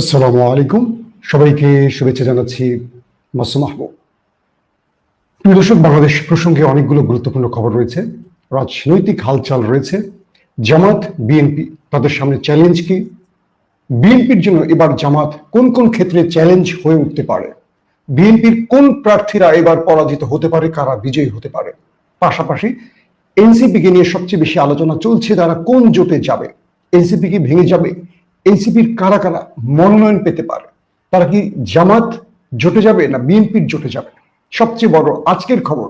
আসসালামু আলাইকুম। সবাইকে শুভেচ্ছা জানাচ্ছি মাসুম মাহবুব প্রিয় দর্শক, বাংলাদেশ প্রসঙ্গে অনেকগুলো গুরুত্বপূর্ণ খবর রয়েছে। রাজনৈতিক হালচাল রয়েছে। জামাত, বিএনপি, তাদের সামনে চ্যালেঞ্জ কি? বিএনপির জন্য এবার জামাত কোন কোন ক্ষেত্রে চ্যালেঞ্জ হয়ে উঠতে পারে? বিএনপির কোন প্রার্থীরা এবার পরাজিত হতে পারে? কারা বিজয়ী হতে পারে? পাশাপাশি এনসিপিকে নিয়ে সবচেয়ে বেশি আলোচনা চলছে, তারা কোন জোটে যাবে? এনসিপি কি ভেঙে যাবে? এনসিপির কারা কারা মনোনয়ন পেতে পারে? তারা কি জামাত জোটে যাবে না বিএনপির জোটে যাবে? সবচেয়ে বড় আজকের খবর,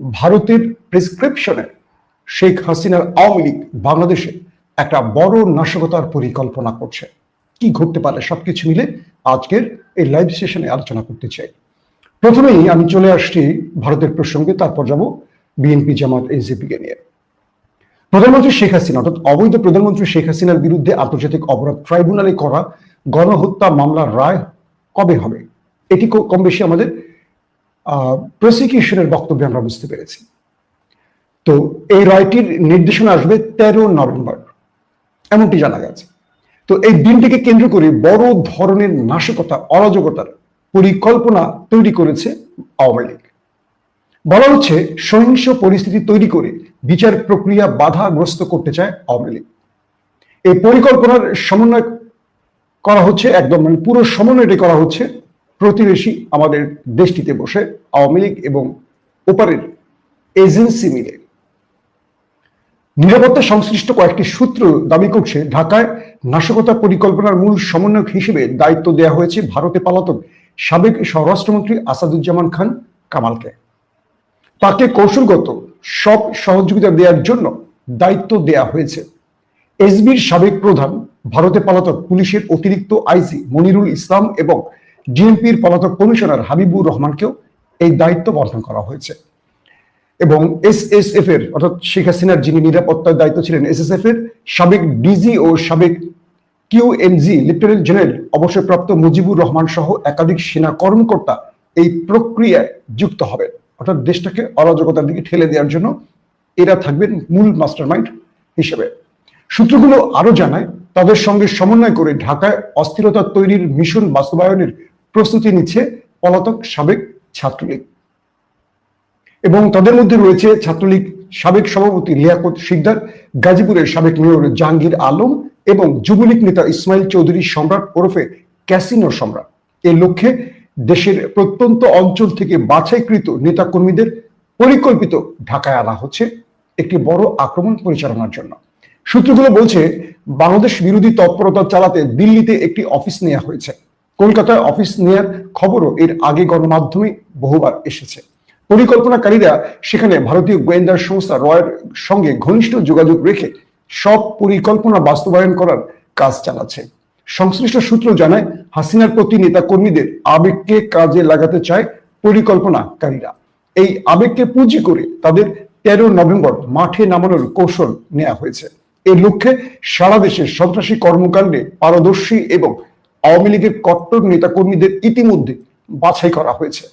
ভারতের প্রেসক্রিপশনে শেখ হাসিনার আওয়ামী লীগ বাংলাদেশে একটা বড় নাশকতার পরিকল্পনা করছে। কি ঘটতে পারে সবকিছু মিলে আজকের এই লাইভ সেশনে আলোচনা করতে চাই। প্রথমেই আমি চলে আসছি ভারতের প্রসঙ্গে, তারপর যাব বিএনপি জামাত এনসিপি কে নিয়ে। প্রধানমন্ত্রী শেখ হাসিনা, অর্থাৎ অবৈধ প্রধানমন্ত্রী শেখ হাসিনার বিরুদ্ধে আন্তর্জাতিক অপরাধ ট্রাইব্যুনালে করা গণহত্যা মামলার রায় কবে হবে? এটি কম বেশি আমাদের প্রসিকিউশনের বক্তব্যে আমরা বুঝতে পেরেছি। তো এই রায়টির নির্দেশনা আসবে তেরো নভেম্বর, এমনটি জানা গেছে। তো এই দিনটিকে কেন্দ্র করে বড় ধরনের নাশকতা, অরাজকতার পরিকল্পনা তৈরি করেছে আওয়ামী লীগ। বলা হচ্ছে সহিংস পরিস্থিতি তৈরি করে বিচার প্রক্রিয়া বাধাগ্রস্ত করতে চায় আওয়ামী লীগ। এই পরিকল্পনার সমন্বয় করা হচ্ছে একদম মানে পুরো সমন্বয়টি করা হচ্ছে প্রতিবেশী আমাদের দেশটিতে বসে আওয়ামী লীগ এবং ওপারের এজেন্সি মিলে। নিরাপত্তা সংশ্লিষ্ট কয়েকটি সূত্র দাবি করছে, ঢাকায় নাশকতা পরিকল্পনার মূল সমন্বয়ক হিসেবে দায়িত্ব দেওয়া হয়েছে ভারতে পালাতক সাবেক স্বরাষ্ট্রমন্ত্রী আসাদুজ্জামান খান কামালকে। তাকে কৌশলগত সব সহযোগিতা দেওয়ার জন্য দায়িত্ব দেয়া হয়েছে। এসবির সাবেক প্রধান, ভারতে পলাতক পুলিশের অতিরিক্ত আইজি মনিরুল ইসলাম এবং ডিএমপির পলাতক কমিশনার হাবিবুর রহমানকেও এই দায়িত্ব বর্ধন করা হয়েছে। এবং এস এস এফ এর অর্থাৎ শেখ হাসিনার যিনি নিরাপত্তার দায়িত্ব ছিলেন এসএসএফ এর সাবেক ডিজি ও সাবেক Q M G, lieutenant general, অবসরপ্রাপ্ত মুজিবুর রহমান সহ একাধিক সেনা কর্মকর্তা এই প্রক্রিয়ায় যুক্ত হবেন। অর্থাৎ দেশটাকে অরাজকতার দিকে ঠেলে দেওয়ার জন্য এরা থাকবেন মূল মাস্টারমাইন্ড হিসেবে। সূত্রগুলো আরও জানায়, তাদের সঙ্গে সমন্বয় করে ঢাকায় অস্থিরতা তৈরির মিশন বাস্তবায়নের প্রস্তুতি নিচ্ছে পলাতক সাবেক ছাত্রলীগ। এবং তাদের মধ্যে রয়েছে ছাত্রলীগ সাবেক সভাপতি লিয়াকত শিকদার, গাজীপুরের সাবেক মেয়র জাহাঙ্গীর আলম এবং যুবলীগ নেতা ইসমাইল চৌধুরী সম্রাট ওরফে ক্যাসিনো সম্রাট। এর লক্ষ্যে দেশের প্রত্যন্ত অঞ্চল থেকে বাছাইকৃত নেতা কর্মীদের পরিকল্পিত ঢাকায় আনা হচ্ছে একটি বড় আক্রমণ পরিচালনার জন্য। সূত্রগুলো বলছে, বাংলাদেশ বিরোধী তৎপরতা চালাতে দিল্লিতে একটি অফিস নেওয়া হয়েছে। কলকাতায় অফিস নেয়ার খবরও এর আগে গণমাধ্যমে বহুবার এসেছে। পরিকল্পনাকারীরা সেখানে ভারতীয় গোয়েন্দা সংস্থা রয়ের সঙ্গে ঘনিষ্ঠ যোগাযোগ রেখে সব পরিকল্পনা বাস্তবায়ন করার কাজ চালাচ্ছে। সংশ্লিষ্ট সূত্র জানায়, হাসিনার প্রতি নেতা কর্মীদের আবেগকে কাজে লাগাতে চায় পরিকল্পনাকারীরা। এই আবেগকে পুঁজি করে তাদের তেরো নভেম্বর মাঠে নামানোর কৌশল নেওয়া হয়েছে। এর লক্ষ্যে সারা দেশে সন্ত্রাসী কর্মকাণ্ডে পারদর্শী এবং আওয়ামী লীগের কট্টর নেতাকর্মীদের ইতিমধ্যে বাছাই করা হয়েছে।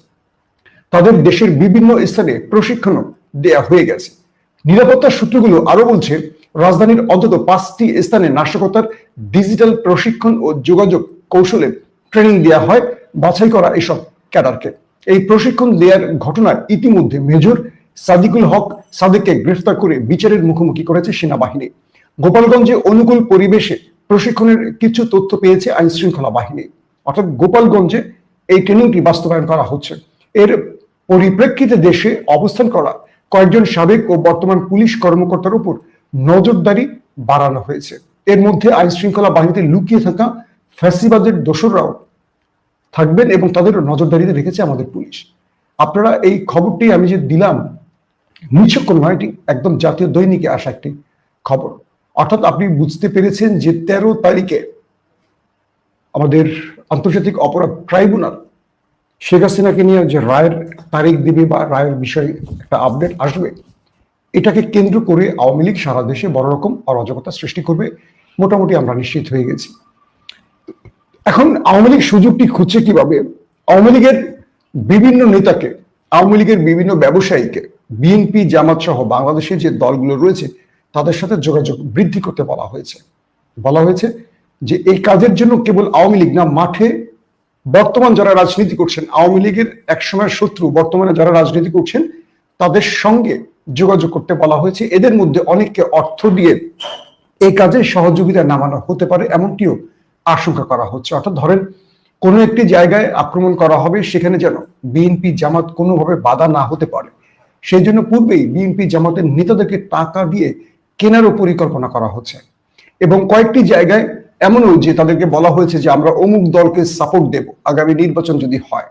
তাদের দেশের বিভিন্ন স্থানে প্রশিক্ষণও দেয়া হয়ে গেছে। নিরাপত্তা সূত্রগুলো আরও বলছে রাজধানীর অন্তত পাঁচটি স্থানে নাশকতার ডিজিটাল প্রশিক্ষণ ও যোগাযোগ কৌশলে ট্রেনিং দেওয়া হয় বাছাই করা এসব ক্যাডারকে। এই প্রশিক্ষণ দেওয়ার ঘটনায় ইতিমধ্যে মেজর সাদিকুল হক সাদেককে গ্রেফতার করে বিচারের মুখোমুখি করেছে সেনাবাহিনী। গোপালগঞ্জে অনুকূল পরিবেশে প্রশিক্ষণের কিছু তথ্য পেয়েছে আইন শৃঙ্খলা বাহিনী। অর্থাৎ গোপালগঞ্জে এই ট্রেনিংটি বাস্তবায়ন করা হচ্ছে। এর পরিপ্রেক্ষিতে দেশে অবস্থান করা কয়েকজন সাবেক ও বর্তমান পুলিশ কর্মকর্তার উপর নজরদারি বাড়ানো হয়েছে। এর মধ্যে আইন শৃঙ্খলা বাহিনীতে লুকিয়ে থাকা ফ্যাসিবাদের দোসররাও থাকবেন এবং তাদের নজরদারিতে রেখেছে আমাদের পুলিশ। আপনারা এই খবরটি আমি যে দিলাম, নিছক নয় এটি একদম জাতীয় দৈনিকে আসা একটি খবর। অর্থাৎ আপনি বুঝতে পেরেছেন যে তেরো তারিখে আমাদের আন্তর্জাতিক অপরাধ ট্রাইব্যুনাল শেখ হাসিনাকে নিয়ে যে রায়ের তারিখ দিবে বা রায়ের বিষয়ে একটা আপডেট আসবে এটাকে কেন্দ্র করে আওয়ামী লীগ সারা দেশে বড় রকম অরাজকতা সৃষ্টি করবে, মোটামুটি আমরা নিশ্চিত হয়ে গেছি। এখন আওয়ামী লীগ সুযোগটি খুঁজছে কীভাবে? আওয়ামী লীগের বিভিন্ন নেতাকে, আওয়ামী লীগের বিভিন্ন ব্যবসায়ীকে, বিএনপি, জামাত সহ বাংলাদেশের যে দলগুলো রয়েছে, তাদের সাথে যোগাযোগ বৃদ্ধি করতে বলা হয়েছে। বলা হয়েছে যে এই কাজের জন্য কেবল আওয়ামী লীগ না, মাঠে বর্তমান যারা রাজনীতি করছেন, আওয়ামী লীগের একসময় শত্রু বর্তমানে যারা রাজনীতি করছেন, তাদের সঙ্গে যোগাযোগ করতে বলা হয়েছে। এদের মধ্যে অনেককে অর্থ দিয়ে এই কাজে সহযোগিতা নামানো হতে পারে, এমনটিও আশঙ্কা করা হচ্ছে। অর্থাৎ ধরেন, কোনো একটি জায়গায় আক্রমণ করা হবে, সেখানে যেন বিএনপি জামাত কোনোভাবে বাধা না হতে পারে। সেই জন্য পূর্বেই বিএনপি জামাতের নেতাদেরকে টাকা দিয়ে কেনারও পরিকল্পনা করা হচ্ছে। এবং কয়েকটি জায়গায় এমনও যে তাদেরকে বলা হয়েছে যে আমরা অমুক দলকে সাপোর্ট দেব, আগামী নির্বাচন যদি হয়।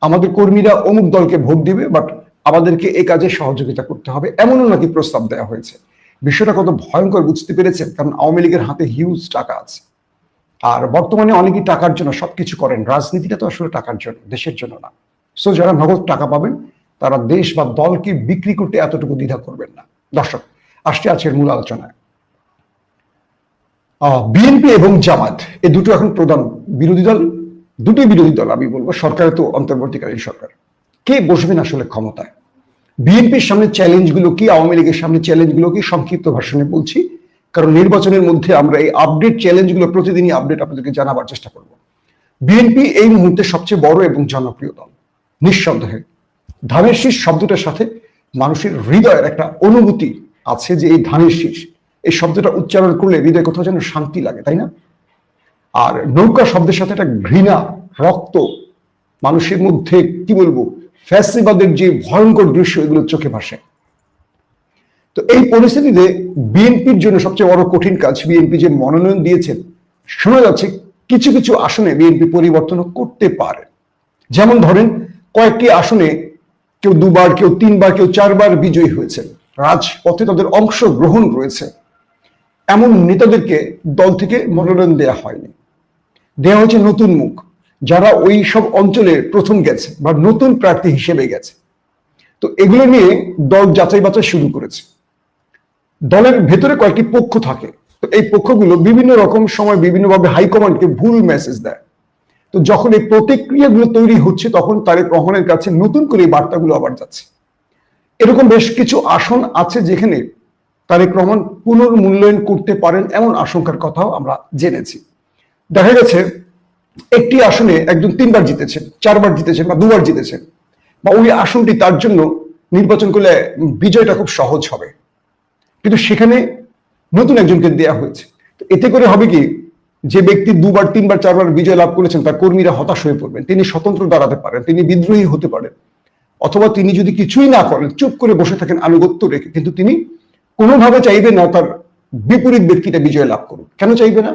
আমাদের কর্মীরা অমুক দলকে ভোট দিবে বাট আমাদেরকে এই কাজে সহযোগিতা করতে হবে। এমনও নাকি প্রস্তাব দেওয়া হয়েছে। বিষয়টা কত ভয়ঙ্কর বুঝতে পেরেছেন, কারণ আওয়ামী লীগের হাতে হিউজ টাকা আছে। আর বর্তমানে অনেকেই টাকার জন্য সবকিছু করেন। রাজনীতিটা তো আসলে টাকার জন্য, দেশের জন্য না। সো যারা নগদ টাকা পাবেন, তারা দেশ বা দলকে বিক্রি করতে এতটুকু দ্বিধা করবেন না। দর্শক, আসছে আজকের মূল আলোচনায়। বিএনপি এবং জামাত, এ দুটো এখন প্রধান বিরোধী দল। দুটোই বিরোধী দল আমি বলব। সরকারের তো অন্তর্বর্তীকালীন সরকার। কে বসবেন আসলে ক্ষমতায়? বিএনপির সামনে চ্যালেঞ্জগুলো কি? আওয়ামী লীগের সামনে চ্যালেঞ্জগুলো কি? সংক্ষিপ্ত ভাষণে বলছি। কারণ নির্বাচনের মধ্যে আমরা এই আপডেট চ্যালেঞ্জগুলো প্রতিদিনই আপডেট আপনাদেরকে জানাবার চেষ্টা করব। বিএনপি এই মুহূর্তে সবচেয়ে বড় এবং জনপ্রিয় দল। নিঃসন্দেহে। ধানের শীষ শব্দটার সাথে মানুষের হৃদয়ের একটা অনুভূতি আছে যে এই ধানের শীষ, এই শব্দটা উচ্চারণ করলে হৃদয় কোথাও যেন শান্তি লাগে, তাই না? আর নৌকা শব্দের সাথে একটা ঘৃণা, রক্ত, মানুষের মধ্যে, কি বলব ফ্যাসিবাদের যে ভয়ঙ্কর দৃশ্য, এগুলো চোখে ভাসে। তো এই পরিস্থিতিতে বিএনপির জন্য সবচেয়ে বড় কঠিন কাজ, বিএনপি যে মনোনয়ন দিয়েছেন, শোনা যাচ্ছে কিছু কিছু আসনে বিএনপি পরিবর্তন করতে পারে। যেমন ধরেন, কয়েকটি আসনে কেউ দুবার, কেউ তিনবার, কেউ চারবার বিজয়ী হয়েছেন। রাজপথে তাদের অংশ গ্রহণ রয়েছে। এমন নেতাদেরকে দল থেকে মনোনয়ন দেওয়া হয়নি। দেওয়া হয়েছে নতুন মুখ। যারা ওই সব অঞ্চলে প্রথম গেছে বা নতুন প্রার্থী হিসেবে গেছে। তো এগুলো নিয়ে দল যাচাই বাছাই শুরু করেছে। দলের ভেতরে কয়েকটি পক্ষ থাকে। তো এই পক্ষগুলো বিভিন্ন রকম সময় বিভিন্নভাবে হাইকমান্ডকে ভুল মেসেজ দেয়। তো যখন এই প্রতিক্রিয়াগুলো তৈরি হচ্ছে, তখন তারেক রহমানের কাছে নতুন করে এই বার্তাগুলো আবার যাচ্ছে। এরকম বেশ কিছু আসন আছে যেখানে তারেক রহমান পুনর্মূল্যায়ন করতে পারেন এমন আশঙ্কার কথাও আমরা জেনেছি। দেখা গেছে একটি আসনে একজন তিনবার জিতেছেন চারবার জিতেছেন বা দুবার জিতেছেন বা ওই আসনটি তার জন্য নির্বাচন করলে বিজয়টা খুব সহজ হবে। কিন্তু সেখানে নতুন একজনকে দেয়া হয়েছে। এতে করে হবে কি, যে ব্যক্তি দুবার, তিনবার, চারবার বিজয় লাভ করেছেন, তার কর্মীরা হতাশ হয়ে পড়বেন। তিনি স্বতন্ত্র দাঁড়াতে পারেন, তিনি বিদ্রোহী হতে পারেন, অথবা তিনি যদি কিছুই না করেন, চুপ করে বসে থাকেন, আনুগত্য রেখে, কিন্তু তিনি কোনোভাবে চাইবে না তার বিপরীত ব্যক্তিটা বিজয় লাভ করুক। কেন চাইবে না?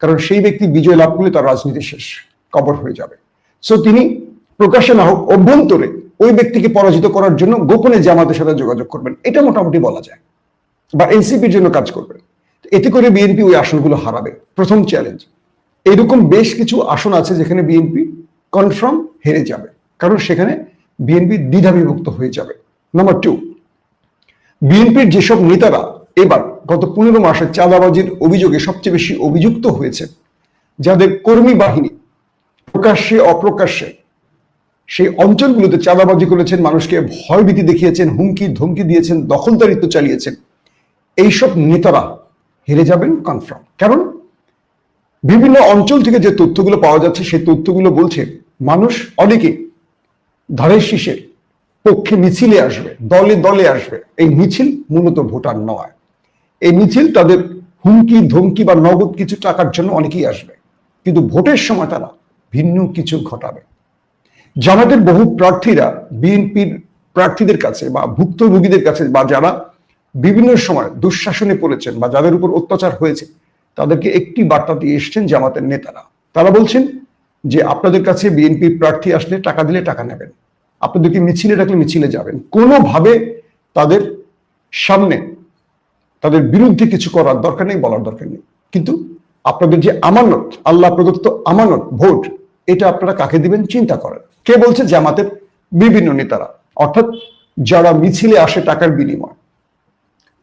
কারণ সেই ব্যক্তি বিজয় লাভ করলে তার রাজনীতি শেষ, কবর হয়ে যাবে। সো তিনি প্রকাশ্যে না হোক, অভ্যন্তরে ওই ব্যক্তিকে পরাজিত করার জন্য গোপনে জামাতের সাথে যোগাযোগ করবেন। এটা মোটামুটি বলা যায়। বা এনসিপির জন্য কাজ করবেন। এতে করে বিএনপি ওই আসনগুলো হারাবে। প্রথম চ্যালেঞ্জ এরকম বেশ কিছু আসন আছে যেখানে বিএনপি কনফার্ম হেরে যাবে। কারণ সেখানে বিএনপি দ্বিধা বিভক্ত হয়ে যাবে। নাম্বার টু বিএনপির যেসব নেতারা, এবার গত পনেরো মাসে চাঁদাবাজির অভিযোগে সবচেয়ে বেশি অভিযুক্ত হয়েছে যাদের কর্মী বাহিনী। প্রকাশ্যে, অপ্রকাশ্যে। সেই অঞ্চলগুলোতে চাঁদাবাজি করেছেন, মানুষকে ভয়ভীতি দেখিয়েছেন, হুমকি, ধমকি দিয়েছেন, দখলদারিত্ব চালিয়েছেন। এইসব নেতারা হেরে যাবেন কনফার্ম কারণ বিভিন্ন অঞ্চল থেকে যে তথ্যগুলো পাওয়া যাচ্ছে, সেই তথ্যগুলো বলছে, মানুষ অনেকে ধারের শীষের পক্ষে মিছিলে আসবে, দলে দলে আসবে। এই মিছিল মূলত ভোটার নয়। এই মিছিল তাদের হুমকি, ধমকি বা নগদ কিছু টাকার জন্য অনেকেই আসবে। কিন্তু ভোটের সময় তারা ভিন্ন কিছু ঘটাবে। জামাতের বহু প্রার্থীরা, বিএনপির প্রার্থীদের কাছে বা ভুক্তভোগীদের কাছে বা যারা বিভিন্ন সময় দুঃশাসনে পড়েছেন বা যাদের উপর অত্যাচার হয়েছে, তাদেরকে একটি বার্তা দিয়ে এসছেন জামাতের নেতারা। তারা বলছেন যে, আপনাদের কাছে বিএনপি প্রার্থী আসলে টাকা দিলে টাকা নেবেন। আপনাদেরকে মিছিলে রাখলে মিছিলে যাবেন। কোনোভাবে তাদের সামনে তাদের বিরুদ্ধে কিছু করার দরকার নেই, বলার দরকার নেই। কিন্তু আপনাদের যে আমানত, আল্লাহ প্রদত্ত আমানত, ভোট, এটা আপনারা কাকে দিবেন চিন্তা করেন। কে বলছে জামাতের বিভিন্ন নেতারা? অর্থাৎ যারা মিছিলে আসে টাকার বিনিময়।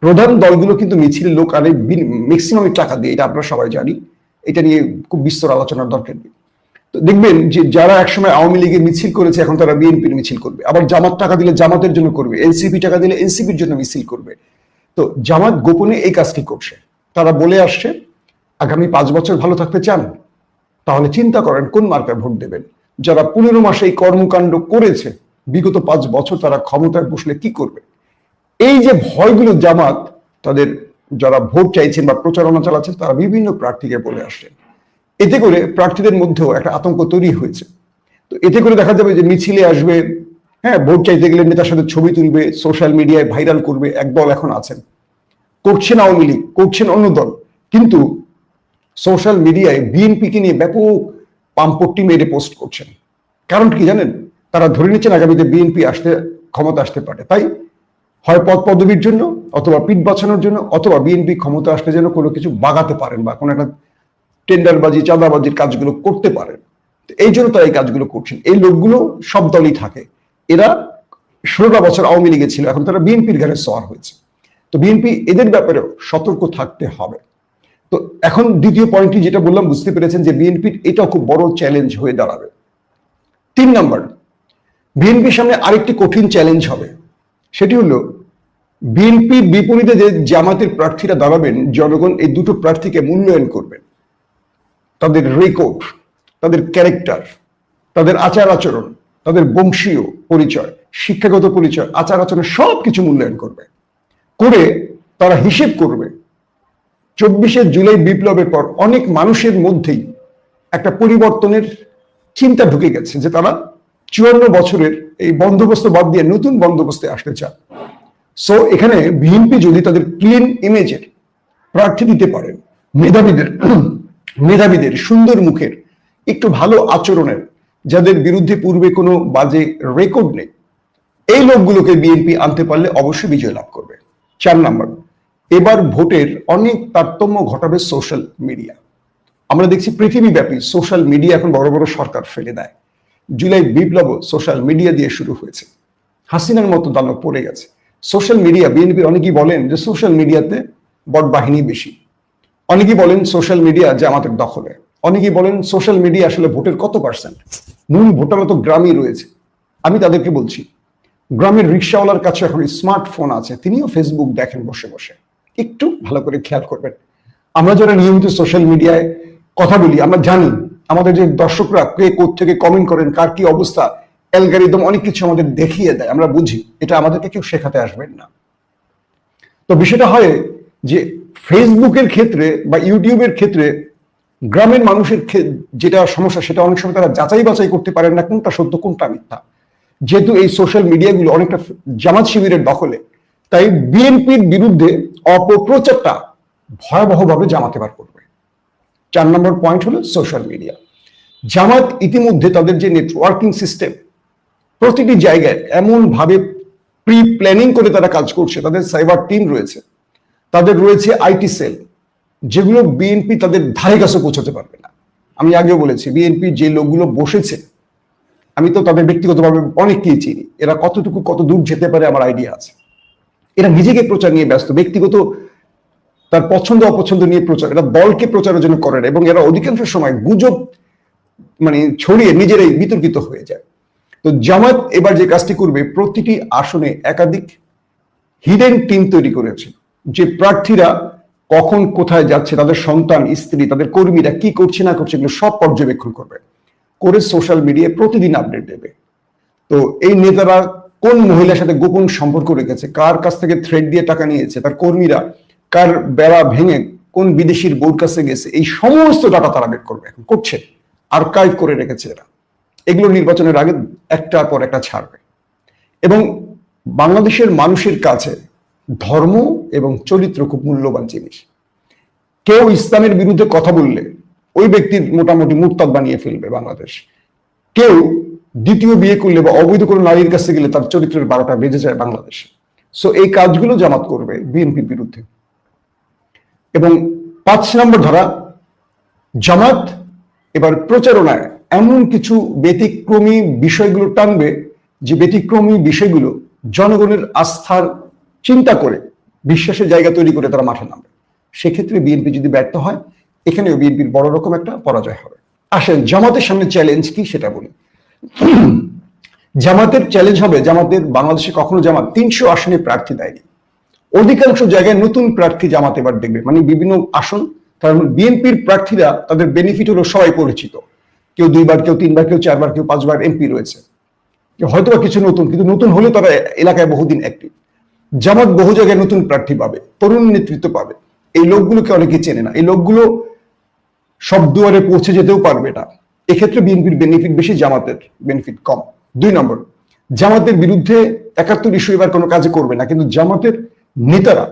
প্রধান দলগুলো কিন্তু মিছিলে লোক আনে ম্যাক্সিমাম টাকা দিয়ে, এটা আপনারা সবাই জানি। এটা নিয়ে খুব বিস্তর আলোচনার দরকার নেই। তো দেখবেন যে যারা একসময় আওয়ামী লীগের মিছিল করেছে, এখন তারা বিএনপির মিছিল করবে। আবার জামাত টাকা দিলে জামাতের জন্য করবে, এনসিপি টাকা দিলে এনসিপির জন্য মিছিল করবে। তো জামাত গোপনে এই কাজটি করছে? তারা বলে আসছে, আগামী পাঁচ বছর ভালো থাকতে চান? তাহলে চিন্তা করেন কোন মার্কায় ভোট দেবেন? যারা পনেরো মাসে এই কর্মকাণ্ড করেছে, বিগত পাঁচ বছর তারা ক্ষমতায় বসলে কি করবে? এই যে ভয়গুলো জামাত, তাদের যারা ভোট চাইছেন বা প্রচারণা চালাচ্ছেন, তারা বিভিন্ন প্রার্থীকে বলে আসছেন এতে করে প্রার্থীদের মধ্যেও একটা আতঙ্ক তৈরি হয়েছে। তো এতে করে দেখা যাবে যে মিছিলে আসবে হ্যাঁ ভোট চাইতে গেলে নেতার সাথে ছবি তুলবে সোশ্যাল মিডিয়ায় ভাইরাল করবে, এক দল এখন আছেন। করছেন আওয়ামী লীগ, করছেন অন্য দল। কিন্তু সোশ্যাল মিডিয়ায় বিএনপিকে নিয়ে ব্যাপক পাম্পট্টি মেরে পোস্ট করছেন। কারণ কি জানেন? তারা ধরে নিচ্ছেন আগামীতে বিএনপি আসতে, ক্ষমতা আসতে পারে। তাই হয় পদ পদবীর জন্য, অথবা পিঠ বাঁচানোর জন্য, অথবা বিএনপি ক্ষমতা আসলে যেন কোনো কিছু বাগাতে পারেন বা কোনো একটা টেন্ডারবাজি চাঁদাবাজির কাজগুলো করতে পারেন। এই জন্য তারা এই কাজগুলো করছেন। এই লোকগুলো সব দলই থাকে। এরা ষোলোটা বছর আওয়ামী লীগে ছিল, এখন তারা বিএনপির ঘরে সওয়ার হয়েছে। তো বিএনপি এদের ব্যাপারেও সতর্ক থাকতে হবে। তো এখন দ্বিতীয় পয়েন্টটি যেটা বললাম, বুঝতে পেরেছেন যে বিএনপির এটাও খুব বড় চ্যালেঞ্জ হয়ে দাঁড়াবে। তিন নম্বর বিএনপির সামনে আরেকটি কঠিন চ্যালেঞ্জ হবে। সেটি হলো বিএনপির বিপরীতে যে জামাতের প্রার্থীরা দাঁড়াবেন, জনগণ এই দুটো প্রার্থীকে মূল্যায়ন করবেন। তাদের রেকর্ড তাদের ক্যারেক্টার তাদের আচার আচরণ তাদের বংশীয় পরিচয়, শিক্ষাগত পরিচয়, আচার আচরণ সব কিছু মূল্যায়ন করবে। করে তারা হিসেব করবে। চব্বিশে জুলাই বিপ্লবের পর অনেক মানুষের মধ্যেই একটা পরিবর্তনের চিন্তা ঢুকে গেছে যে তারা চুয়ান্ন বছরের এই বন্দোবস্ত বাদ দিয়ে নতুন বন্দোবস্তে আসতে চান। সো এখানে বিএনপি যদি তাদের ক্লিন ইমেজের প্রার্থী দিতে পারেন, মেধাবীদের মেধাবীদের সুন্দর মুখের একটু ভালো আচরণের যাদের বিরুদ্ধে পূর্বে কোনো বাজে রেকর্ড নেই, এই লোকগুলোকে বিএনপি আনতে পারলে অবশ্যই বিজয় লাভ করবে। চার নাম্বার, এবার ভোটের অনেক তারতম্য ঘটাবে সোশ্যাল মিডিয়া আমরা দেখছি পৃথিবীব্যাপী সোশ্যাল মিডিয়া এখন বড় বড় সরকার ফেলে দেয়। জুলাই বিপ্লব সোশ্যাল মিডিয়া দিয়ে শুরু হয়েছে। হাসিনার মতো দানব পড়ে গেছে। সোশ্যাল মিডিয়া বিএনপির অনেকেই বলেন যে সোশ্যাল মিডিয়াতে বট বাহিনী বেশি। অনেকেই বলেন সোশ্যাল মিডিয়া যে আমাদের দখলে। অনেকেই বলেন সোশ্যাল মিডিয়া আসলে ভোটের কত পার্সেন্ট মূল ভোটার তো গ্রামই রয়েছে। আমি তাদেরকে বলছি, গ্রামের রিক্সাওয়ালার কাছে এখন স্মার্টফোন আছে, তিনিও ফেসবুক দেখেন বসে বসে। একটু ভালো করে খেয়াল করবেন। আমরা যারা নিয়মিত সোশ্যাল মিডিয়ায় কথা বলি, আমরা জানি আমাদের যে দর্শকরা কে থেকে কমেন্ট করেন, কার কি অবস্থা অ্যালগারিদম অনেক কিছু আমাদের দেখিয়ে দেয়, আমরা বুঝি। এটা আমাদেরকে কেউ শেখাতে আসবেন না। তো বিষয়টা হয় যে ফেসবুকের ক্ষেত্রে বা ইউটিউবের ক্ষেত্রে গ্রামের মানুষের যেটা সমস্যা, সেটা অনেক সময় তারা যাচাই বাছাই করতে পারেন না কোনটা সত্য, কোনটা মিথ্যা। যেহেতু এই সোশ্যাল মিডিয়াগুলো অনেকটা জামাত শিবিরের দখলে, তাই বিএনপির বিরুদ্ধে অপপ্রচারটা ভয়াবহভাবে জামাতে বার করবে। চার নম্বর পয়েন্ট হলো সোশ্যাল মিডিয়া জামাত ইতিমধ্যে তাদের যে নেটওয়ার্কিং সিস্টেম প্রতিটি জায়গায় এমন ভাবে প্রি প্ল্যানিং করে তারা কাজ করছে। তাদের সাইবার টিম রয়েছে। তাদের রয়েছে আইটি সেল যেগুলো বিএনপি তাদের ধারে কাছে পৌঁছাতে পারবে না। আমি আগেও বলেছি বিএনপি যে লোকগুলো বসেছে, আমি তো তাদের ব্যক্তিগতভাবে অনেককেই চিনি, এরা কতটুকু কত দূর যেতে পারে আমার আইডিয়া আছে। এরা নিজেকে প্রচার নিয়ে ব্যস্ত, ব্যক্তিগত তার পছন্দ, অপছন্দ নিয়ে প্রচার, এরা দলকে প্রচারের জন্য করে না, এবং এরা অধিকাংশ সময় গুজব মানে ছড়িয়ে নিজেরাই বিতর্কিত হয়ে যায়। তো জামাত এবার যে কাজটি করবে, প্রতিটি আসনে একাধিক হিডেন টিম তৈরি করেছে, যে প্রার্থীরা কখন কোথায় যাচ্ছে, তাদের সন্তান, স্ত্রী, তাদের কর্মীরা কি করছে, না করছে, এগুলো সব পর্যবেক্ষণ করবে। করে সোশ্যাল মিডিয়ায় প্রতিদিন আপডেট দেবে। তো এই নেতারা কোন মহিলার সাথে গোপন সম্পর্ক রেখেছে, কার কাছ থেকে থ্রেড দিয়ে টাকা নিয়েছে, তার কর্মীরা, কার বেড়া ভেঙে কোন বিদেশির বোর্ড কাছে গেছে, এই সমস্ত ডাটা তারা বের করবে, এখন করছে। আর আর্কাইভ করে রেখেছে এরা। এগুলো নির্বাচনের আগে একটার পর একটা ছাড়বে। এবং বাংলাদেশের মানুষের কাছে ধর্ম এবং চরিত্র খুব মূল্যবান জিনিস। কেউ ইসলামের বিরুদ্ধে কথা বললে ওই ব্যক্তির মোটামুটি মুরতাদ বানিয়ে ফেলবে বাংলাদেশ। কেউ দ্বিতীয় বিয়ে করলে বা অবৈধ কোনো নারীর কাছে গেলে তার চরিত্রের বারোটা বেজে যায় বাংলাদেশে। সো এই কাজগুলো জামাত করবে বিএনপির বিরুদ্ধে। এবং পাঁচ নম্বর ধরা, জামাত এবার প্রচারণায় এমন কিছু ব্যতিক্রমী বিষয়গুলো টানবে যে ব্যতিক্রমী বিষয়গুলো জনগণের আস্থার চিন্তা করে বিশ্বাসের জায়গা তৈরি করে তারা মাঠে নামবে। সেক্ষেত্রে বিএনপি যদি ব্যর্থ হয়, এখানেও বিএনপির বড় রকম একটা পরাজয় হবে। আসেন, জামাতের সামনে চ্যালেঞ্জ কি সেটা বলি। জামাতের চ্যালেঞ্জ হবে, জামাতের বাংলাদেশে কখনো জামাত তিনশো আসনে প্রার্থী দেয়নি। অধিকাংশ জায়গায় নতুন প্রার্থী জামাত এবার দেখবে। মানে বিভিন্ন আসন কারণ বিএনপির প্রার্থীরা তাদের বেনিফিট হলো সবাই পরিচিত। কেউ দুইবার, কেউ তিনবার, কেউ চারবার, কেউ পাঁচবার এমপি রয়েছে। হয়তো কিছু নতুন, কিন্তু নতুন হলে তারা এলাকায় বহুদিন অ্যাক্টিভ জামাত বহু জায়গায় নতুন প্রার্থী পাবে, তরুণ নেতৃত্ব পাবে। এই লোকগুলোকে অনেকে চেনে না। এই লোকগুলো সব দুয়ারে পৌঁছে যেতেও পারবে না। এক্ষেত্রে বিএনপির বেনিফিট বেশি, জামাতের বেনিফিট কম। দুই নম্বর, জামাতের বিরুদ্ধে একাত্তর ইস্যু এবার কোনো কাজে করবে না, কিন্তু জামাতের নেতারা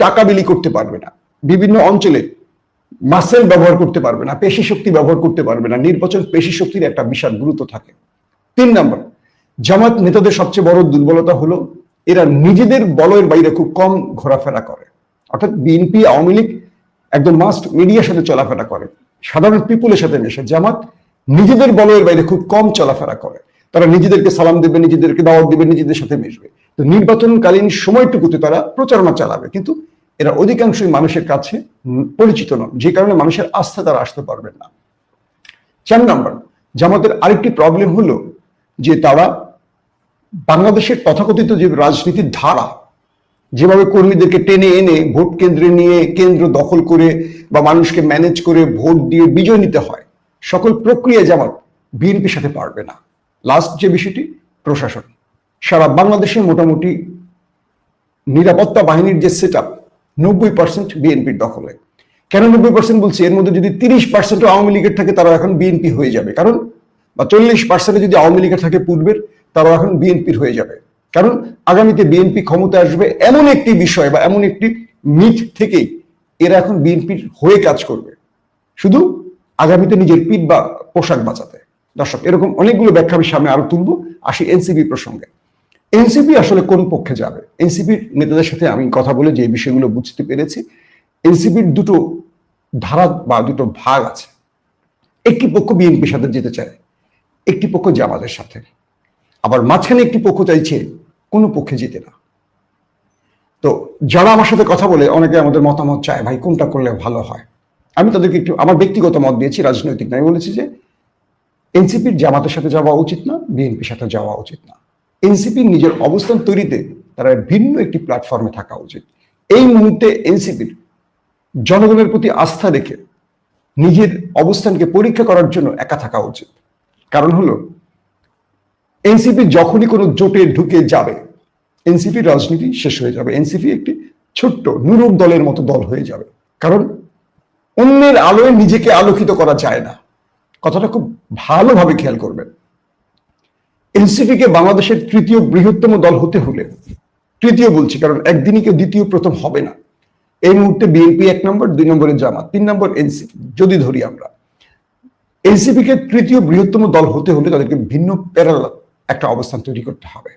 টাকা বিলি করতে পারবে না। বিভিন্ন অঞ্চলে মাসেল ব্যবহার করতে পারবে না, পেশি শক্তি ব্যবহার করতে পারবে না, নির্বাচন পেশি শক্তির একটা বিশাল গুরুত্ব থাকে। তিন নম্বর, জামাত নেতাদের সবচেয়ে বড় দুর্বলতা হলো এরা নিজেদের বলয়ের বাইরে খুব কম ঘোরাফেরা করে। অর্থাৎ বিএনপি আওয়ামী লীগ একদম মাস্ট মিডিয়ার সাথে চলাফেরা করে। সাধারণ পিপুলের সাথে মেশে। জামাত নিজেদের বলয়ের বাইরে খুব কম চলাফেরা করে। তারা নিজেদেরকে সালাম দেবে, নিজেদেরকে দাওয়াত দেবে, নিজেদের সাথে মিশবে। তো নির্বাচনকালীন সময়টুকুতে তারা প্রচারণা চালাবে। কিন্তু এরা অধিকাংশই মানুষের কাছে পরিচিত নন। যে কারণে মানুষের আস্থা তারা আসতে পারবেন না। চার নাম্বার, জামাতের আরেকটি প্রবলেম হলো যে তারা বাংলাদেশের তথাকথিত যে রাজনীতির ধারা, যেভাবে কর্মীদেরকে টেনে এনে ভোট কেন্দ্রে নিয়ে কেন্দ্র দখল করে বা মানুষকে ম্যানেজ করে ভোট দিয়ে বিজয় নিতে হয়, সকল প্রক্রিয়া জামাত বিএনপির সাথে পারবে না। লাস্ট যে বিষয়টি, প্রশাসন। সারা বাংলাদেশে মোটামুটি নিরাপত্তা বাহিনীর যে সেট আপ নব্বই পার্সেন্ট বিএনপির দখলে। কেন নব্বই পার্সেন্ট বলছি? এর মধ্যে যদি তিরিশ পার্সেন্ট আওয়ামী লীগের থাকে তারা এখন বিএনপি হয়ে যাবে। কারণ, বা চল্লিশ পার্সেন্টে যদি আওয়ামী লীগের থাকে পূর্বের তারা এখন বিএনপির হয়ে যাবে। কারণ আগামীতে বিএনপি ক্ষমতা আসবে এমন একটি বিষয় বা এমন একটি মিথ থেকেই এরা এখন বিএনপির হয়ে কাজ করবে। শুধু আগামীতে নিজের পিঠ বা পোশাক বাঁচাতে। দর্শক, এরকম অনেকগুলো ব্যাখ্যা আমি সামনে আরও তুলবো। আসি এনসিপি প্রসঙ্গে। এনসিপি আসলে কোন পক্ষে যাবে? এনসিপির নেতাদের সাথে আমি কথা বলে যে বিষয়গুলো বুঝতে পেরেছি এনসিপির দুটো ধারা বা দুটো ভাগ আছে। একটি পক্ষ বিএনপির সাথে যেতে চায়, একটি পক্ষ জামাতের সাথে। আবার মাঝখানে একটি পক্ষ চাইছে, কোনো পক্ষে যেতে না। তো যারা আমার সাথে কথা বলে, অনেকে আমাদের মতামত চায়, ভাই, কোনটা করলে ভালো হয়? আমি তাদেরকে একটু, আমার ব্যক্তিগত মত দিয়েছি, রাজনৈতিক নয় বলেছি যে এনসিপির জামাতের সাথে যাওয়া উচিত না, বিএনপির সাথে যাওয়া উচিত না। এনসিপির নিজের অবস্থান তৈরিতে তারা ভিন্ন একটি প্ল্যাটফর্মে থাকা উচিত। এই মুহূর্তে এনসিপির জনগণের প্রতি আস্থা রেখে নিজের অবস্থানকে পরীক্ষা করার জন্য একা থাকা উচিত। কারণ হলো এনসিপি যখনই কোনো জোটে ঢুকে যাবে, এনসিপি রাজনীতি শেষ হয়ে যাবে। এনসিপি একটি ছোট্ট নুরুক দলের মতো দল হয়ে যাবে। কারণ অন্যের আলোয় নিজেকে আলোকিত করা যায় না। কথাটা খুব ভালোভাবে খেয়াল করবেন। এনসিপিকে বাংলাদেশের তৃতীয় বৃহত্তম দল হতে হলে, তৃতীয় বলছি, কারণ একদিনই কেউ দ্বিতীয়, প্রথম হবে না। এই মুহূর্তে বিএনপি এক নম্বর, দুই নম্বরে জামাত, তিন নম্বর এনসিপি, যদি ধরি আমরা। এনসিপিকে তৃতীয় বৃহত্তম দল হতে হলে তাদেরকে ভিন্ন প্যারাল একটা অবস্থান তৈরি করতে হবে।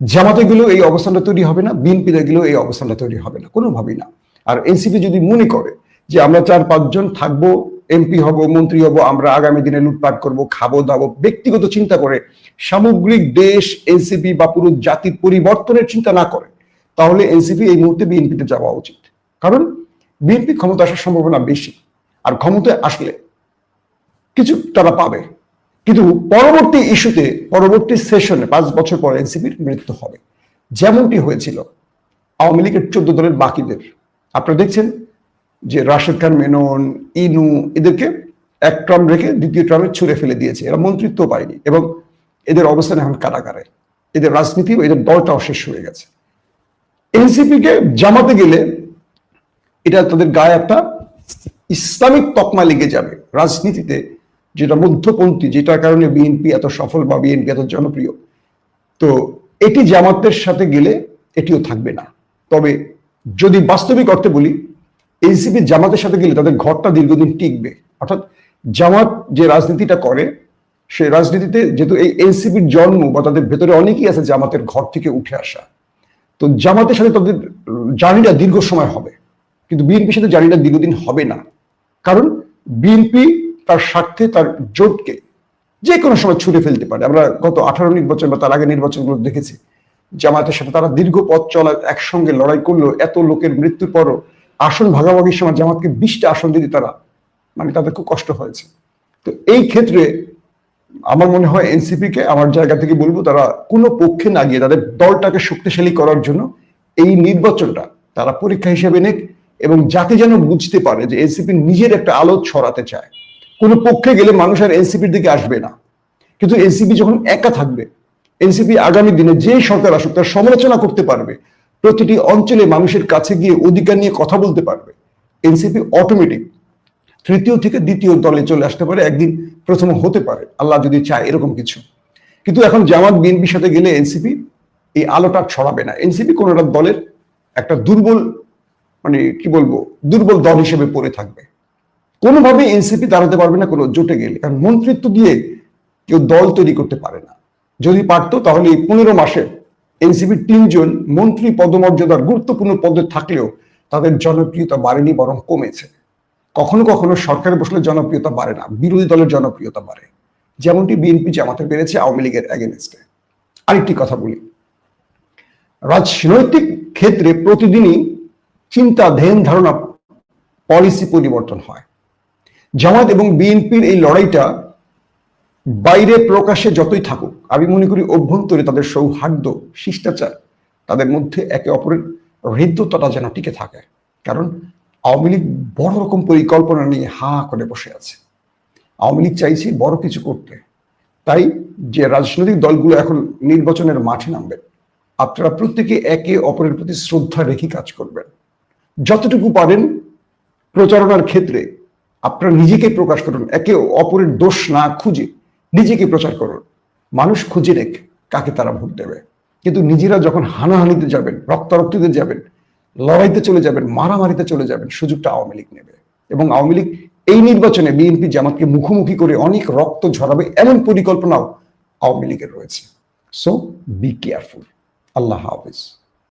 জামাতে গেলেও এই অবস্থানটা তৈরি হবে না, বিএনপিতে গেলেও এই অবস্থানটা তৈরি হবে না, কোনোভাবেই না। আর এনসিপি যদি মনে করে যে আমরা চার পাঁচজন থাকব, এমপি হব, মন্ত্রী হব, আমরা আগামী দিনে লুটপাট করব, খাব, দাবো, ব্যক্তিগত চিন্তা করে সামগ্রিক দেশ, এনসিপি বা পুরো জাতির পরিবর্তনের চিন্তা না করে, তাহলে এনসিপি এই মুহূর্তে বিএনপিতে যাওয়া উচিত। কারণ বিএনপি ক্ষমতা আসার সম্ভাবনা বেশি, আর ক্ষমতায় আসলে কিছু তারা পাবে। কিন্তু পরবর্তী ইস্যুতে, পরবর্তী সেশনে পাঁচ বছর পর এনসিপির মৃত্যু হবে। যেমনটি হয়েছিল, আওয়ামী লীগের চোদ্দ দলের বাকিদের। আপনারা দেখছেন যে রাশেদ খান, মেনন, ইনু, এদেরকে এক ট্রাম রেখে দ্বিতীয় ট্রামে ছুড়ে ফেলে দিয়েছে। এরা মন্ত্রিত্ব পায়নি এবং এদের অবস্থান এখন কারাগারে। এদের রাজনীতি এদের দলটাও শেষ হয়ে গেছে। এনসিপিকে জামাতে গেলে এটা তাদের গায়ে একটা ইসলামিক তকমা লেগে যাবে। রাজনীতিতে যেটা মধ্যপন্থী, যেটার কারণে বিএনপি এত সফল বা বিএনপি এত জনপ্রিয়। তো এটি জামাতের সাথে গেলে এটিও থাকবে না। তবে যদি বাস্তবিক অর্থে বলি এনসিপি জামাতের সাথে গেলে তাদের ঘরটা দীর্ঘদিন টিকবে। অর্থাৎ জামাত যে রাজনীতিটা করে সে রাজনীতিতে যেহেতু এই এনসিপির জন্ম বা তাদের ভেতরে অনেকেই আছে জামাতের ঘর থেকে উঠে আসা, তো জামাতের সাথে তাদের জার্নিটা দীর্ঘ সময় হবে। কিন্তু বিএনপির সাথে জার্নিটা দীর্ঘদিন হবে না। কারণ বিএনপি তার স্বার্থে, তার জোটকে যে কোনো সময় ছুড়ে ফেলতে পারে। আমরা গত আঠারো নির্বাচন বা তার আগে নির্বাচনগুলো দেখেছি, জামায়াতের সাথে তারা দীর্ঘ পথ চলা একসঙ্গে লড়াই করল এত লোকের মৃত্যুর পরও আসন ভাগাভাগির সময় জামাতকে বিশটা আসন দিতে তারা মানে তাদের খুব কষ্ট হয়েছে। তো এই ক্ষেত্রে আমার মনে হয় এনসিপিকে আমার জায়গা থেকে বলব, তারা কোনো পক্ষে না গিয়ে তাদের দলটাকে শক্তিশালী করার জন্য এই নির্বাচনটা তারা পরীক্ষা হিসেবে নেক এবং জাতি যেন বুঝতে পারে যে এনসিপি নিজের একটা আলো ছড়াতে চায়। কোনো পক্ষে গেলে মানুষ আর এনসিপির দিকে আসবে না। কিন্তু এনসিপি যখন একা থাকবে এনসিপি আগামী দিনে যে সরকার আসুক, তার সমালোচনা করতে পারবে, প্রতিটি অঞ্চলে মানুষের কাছে গিয়ে অধিকার নিয়ে কথা বলতে পারবে এনসিপি অটোমেটিক তৃতীয় থেকে দ্বিতীয় দলে চলে আসতে পারে, একদিন প্রথম হতে পারে, আল্লাহ যদি চায় এরকম কিছু। কিন্তু এখন জামাত, বিএনপির সাথে গেলে এনসিপি এই আলোটা ছড়াবে না। এনসিপি কোন একটা দলের একটা দুর্বল মানে কি বলব, দুর্বল দল হিসেবে পড়ে থাকবে। কোনোভাবে এনসিপি দাঁড়াতে পারবে না, কোনো জোটে গেলে। কারণ মন্ত্রিত্ব দিয়ে কেউ দল তৈরি করতে পারে না। যদি পারতো, তাহলে এই পনেরো মাসে এনসিপির তিনজন মন্ত্রী পদমর্যাদার গুরুত্বপূর্ণ পদে থাকলেও তাদের জনপ্রিয়তা বাড়েনি, বরং কমেছে। কখনো কখনো সরকারে বসলে জনপ্রিয়তা বাড়ে না, বিরোধী দলের জনপ্রিয়তা বাড়ে। যেমনটি বিএনপি জামাতে পেরেছে আওয়ামী লীগের এগেনস্টে আরেকটি কথা বলি। রাজনৈতিক ক্ষেত্রে প্রতিদিনই চিন্তা ধ্যান ধারণা পলিসি পরিবর্তন হয়। জামাত এবং বিএনপির এই লড়াইটা বাইরে প্রকাশে যতই থাকুক, আমি মনে করি অভ্যন্তরে তাদের সৌহার্দ্য, শিষ্টাচার তাদের মধ্যে একে অপরের হৃদ্যতাটা যেন টিকে থাকে। কারণ আওয়ামী লীগ বড় রকম পরিকল্পনা নিয়ে হা করে বসে আছে। আওয়ামী লীগ চাইছে বড় কিছু করতে। তাই যে রাজনৈতিক দলগুলো এখন নির্বাচনের মাঠে নামবেন আপনারা প্রত্যেকে একে অপরের প্রতি শ্রদ্ধা রেখে কাজ করবেন। যতটুকু পারেন প্রচারণার ক্ষেত্রে আপনারা নিজেকে প্রকাশ করুন, একে অপরের দোষ না খুঁজে নিজেকে প্রচার করুন। মানুষ খুঁজে রেখ কাকে তারা ভোট দেবে। কিন্তু নিজেরা যখন হানাহানিতে যাবেন, রক্তারক্তিতে যাবেন, লড়াইতে চলে যাবেন, মারামারিতে চলে যাবেন, সুযোগটা আওয়ামী লীগ নেবে। এবং আওয়ামী লীগ এই নির্বাচনে বিএনপি জামাতকে মুখোমুখি করে অনেক রক্ত ঝরাবে এমন পরিকল্পনাও আওয়ামী লীগের রয়েছে। সো বি কেয়ারফুল আল্লাহ হাফিজ।